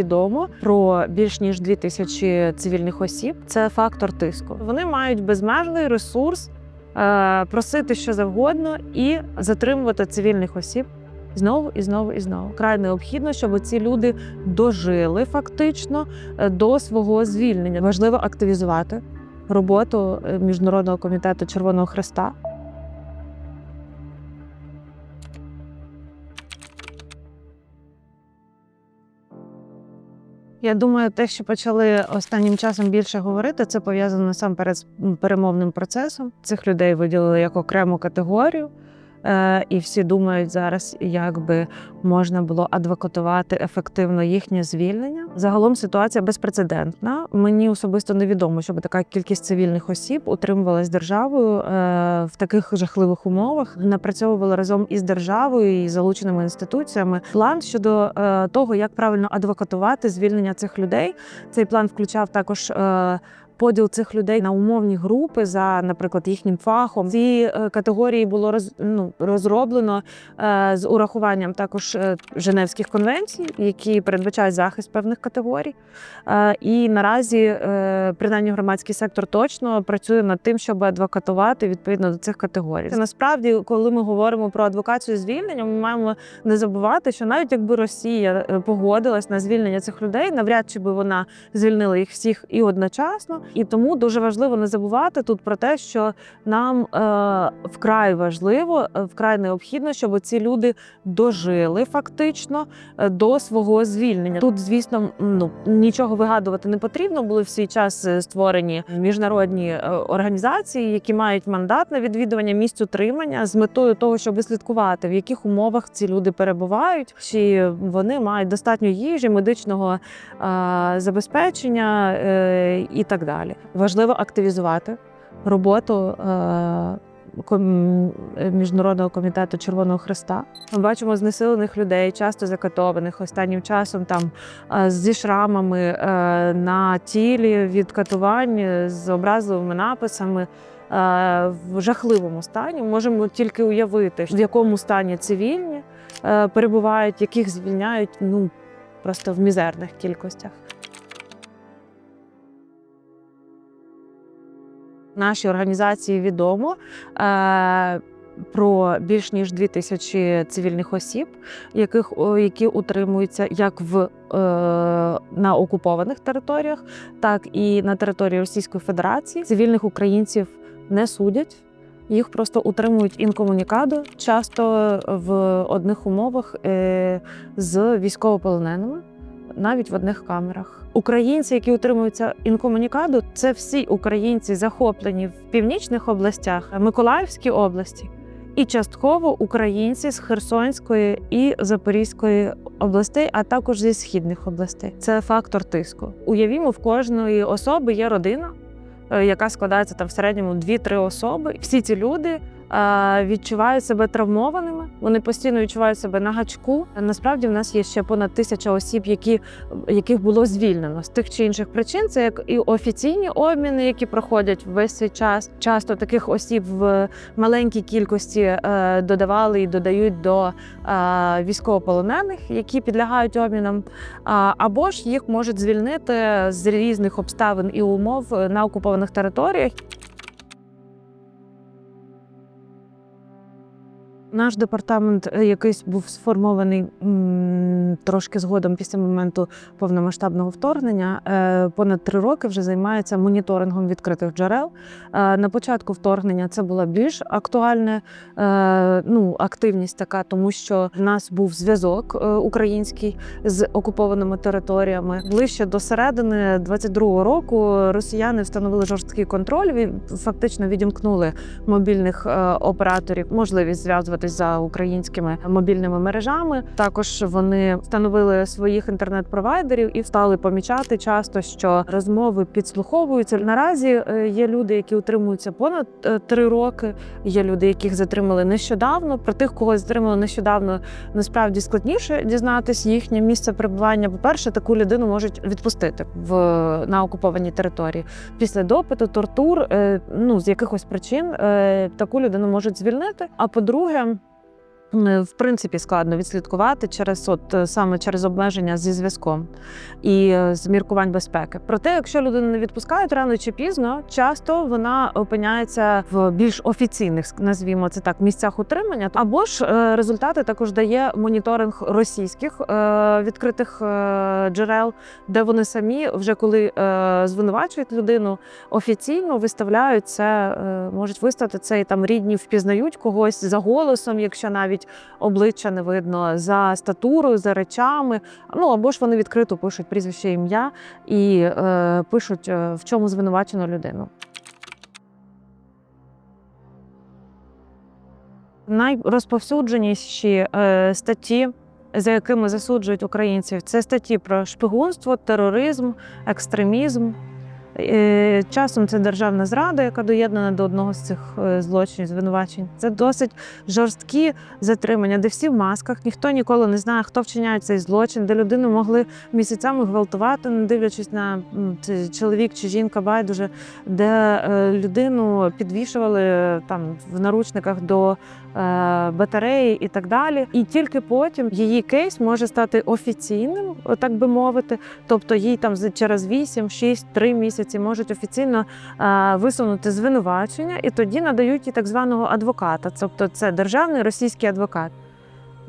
відомо про більш ніж 2 тисячі цивільних осіб. Це фактор тиску. Вони мають безмежний ресурс е, просити що завгодно і затримувати цивільних осіб. Знову і знову і знову край необхідно, щоб ці люди дожили фактично е, до свого звільнення. Важливо активізувати роботу е, міжнародного комітету Червоного Хреста. Я думаю, те, що почали останнім часом більше говорити, це пов'язано насамперед з перемовним процесом. Цих людей виділили як окрему категорію. Е, і всі думають зараз, як би можна було адвокатувати ефективно їхнє звільнення. Загалом ситуація безпрецедентна. Мені особисто невідомо, щоб така кількість цивільних осіб утримувалась державою е, в таких жахливих умовах. Напрацьовували разом із державою і залученими інституціями план щодо е, того, як правильно адвокатувати звільнення цих людей. Цей план включав також. Поділ цих людей на умовні групи за, наприклад, їхнім фахом. Ці е, категорії було роз, ну, розроблено е, з урахуванням також е, Женевських конвенцій, які передбачають захист певних категорій. І наразі, принаймні, громадський сектор точно працює над тим, щоб адвокатувати відповідно до цих категорій. Насправді, коли ми говоримо про адвокацію звільнення, ми маємо не забувати, що навіть якби Росія погодилась на звільнення цих людей, навряд чи би вона звільнила їх всіх і одночасно. І тому дуже важливо не забувати тут про те, що нам е, вкрай важливо, е, вкрай необхідно, щоб ці люди дожили фактично е, до свого звільнення. Тут, звісно, ну нічого вигадувати не потрібно. Були в свій час створені міжнародні е, організації, які мають мандат на відвідування місць утримання з метою того, щоб слідкувати, в яких умовах ці люди перебувають, чи вони мають достатньо їжі, медичного е, забезпечення е, і так далі. Важливо активізувати роботу. е, е, Міжнародного комітету Червоного Хреста ми бачимо знесилених людей, часто закатованих останнім часом там е, зі шрамами на тілі від катувань з образливими написами. В жахливому стані можемо тільки уявити, в якому стані цивільні перебувають, яких звільняють ну просто в мізерних кількостях. Нашій організації відомо е, про більш ніж дві тисячі цивільних осіб, яких які утримуються як в е, на окупованих територіях, так і на території Російської Федерації. Цивільних українців не судять. Їх просто утримують інкомунікадо, часто в одних умовах е, з військовополоненими навіть в одних камерах. Українці, які утримуються інкомунікаду, це всі українці, захоплені в північних областях, Миколаївській області, і частково українці з Херсонської і Запорізької областей, а також зі східних областей. Це фактор тиску. Уявімо, в кожної особи є родина, е, яка складається там в середньому 2-3 особи. Всі ці люди відчувають себе травмованими. Вони постійно відчувають себе на гачку. Насправді в нас є ще понад тисяча осіб, які, яких було звільнено з тих чи інших причин. Це як і офіційні обміни, які проходять весь цей час. Часто таких осіб в маленькій кількості е, додавали і додають до е, військовополонених, які підлягають обмінам. Або ж їх можуть звільнити з різних обставин і умов е, на окупованих територіях. Наш департамент е, якийсь був сформований трошки згодом після моменту повномасштабного вторгнення. Е, Понад три роки вже займається моніторингом відкритих джерел. Е, На початку вторгнення це була більш актуальна е, ну, активність така, тому що в нас був зв'язок український з окупованими територіями. Ближче до середини 22-го року росіяни встановили жорсткий контроль. ві- Фактично відімкнули мобільних операторів можливість зв'язуватись за українськими мобільними мережами. Також вони встановили своїх інтернет-провайдерів і стали помічати часто, що розмови підслуховуються. Наразі е, є люди, які утримуються понад е, три роки. Є люди, яких затримали нещодавно. Про тих, кого затримали нещодавно, насправді складніше дізнатись їхнє місце перебування. По перше, таку людину можуть відпустити в на окупованій території після допиту, тортур. е, Ну з якихось причин таку людину можуть звільнити. А по-друге, в принципі складно відслідкувати через от е, саме через обмеження зі зв'язком і е, з міркувань безпеки. Проте, якщо людину не відпускають рано чи пізно, часто вона опиняється в більш офіційних, назвімо це так, місцях утримання. Або ж е, результати також дає моніторинг російських е, відкритих е, джерел, де вони самі вже коли е, звинувачують людину офіційно виставляють це, е, можуть виставити це і там рідні впізнають когось за голосом, якщо навіть обличчя не видно, за статурою, за речами. Ну або ж вони відкрито пишуть прізвище ім'я і е, пишуть, е, в чому звинувачено людину. Найрозповсюдженіші е, статті, за якими засуджують українців, це статті про шпигунство, тероризм, екстремізм. Е, Часом це державна зрада, яка доєднана до одного з цих е, злочинів, звинувачень. Це досить жорсткі затримання, де всі в масках, ніхто ніколи не знає, хто вчиняє цей злочин, де людину могли місяцями гвалтувати, не дивлячись на це чоловік чи жінка байдуже, де е, людину підвішували там в наручниках до батареї і так далі. І тільки потім її кейс може стати офіційним, так би мовити. Тобто їй там через 8, 6, 3 місяці можуть офіційно е, висунути звинувачення, і тоді надають їй так званого адвоката. Тобто це державний російський адвокат.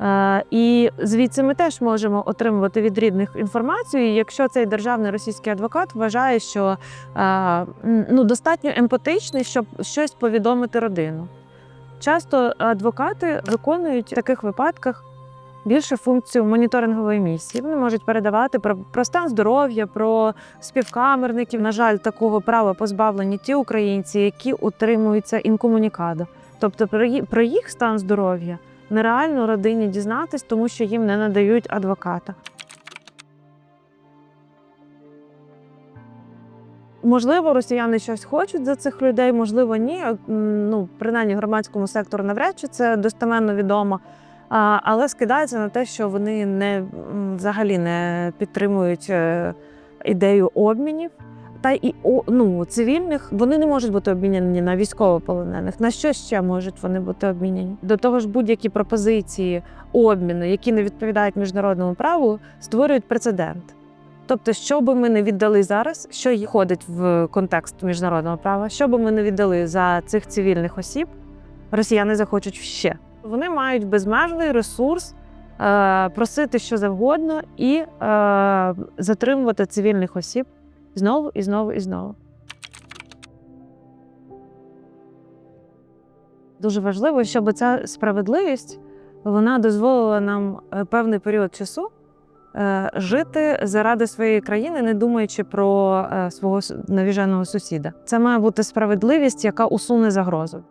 Е, І звідси ми теж можемо отримувати від рідних інформацію, якщо цей державний російський адвокат вважає, що е, ну, достатньо емпатичний, щоб щось повідомити родину. Часто адвокати виконують в таких випадках більше функцію моніторингової місії. Вони можуть передавати про, про стан здоров'я, про співкамерників. На жаль, такого права позбавлені ті українці, які утримуються інкомунікадо. Тобто про, про їх стан здоров'я нереально родині дізнатись, тому що їм не надають адвоката. Можливо, росіяни щось хочуть за цих людей, можливо, ні. Ну, принаймні, громадському сектору навряд чи це достеменно відомо. Але скидається на те, що вони не взагалі не підтримують е, ідею обмінів. Та і ну, цивільних вони не можуть бути обміняні на військовополонених. На що ще можуть вони бути обміняні? До того ж, будь-які пропозиції обміну, які не відповідають міжнародному праву, створюють прецедент. Тобто, що би ми не віддали зараз, що й входить в контекст міжнародного права, що би ми не віддали за цих цивільних осіб, росіяни захочуть ще. Вони мають безмежний ресурс е, просити що завгодно і е, затримувати цивільних осіб знову і знову і знову. Дуже важливо, щоб ця справедливість вона дозволила нам е, певний період часу жити заради своєї країни, не думаючи про е, свого навіженого сусіда. Це має бути справедливість, яка усуне загрозу.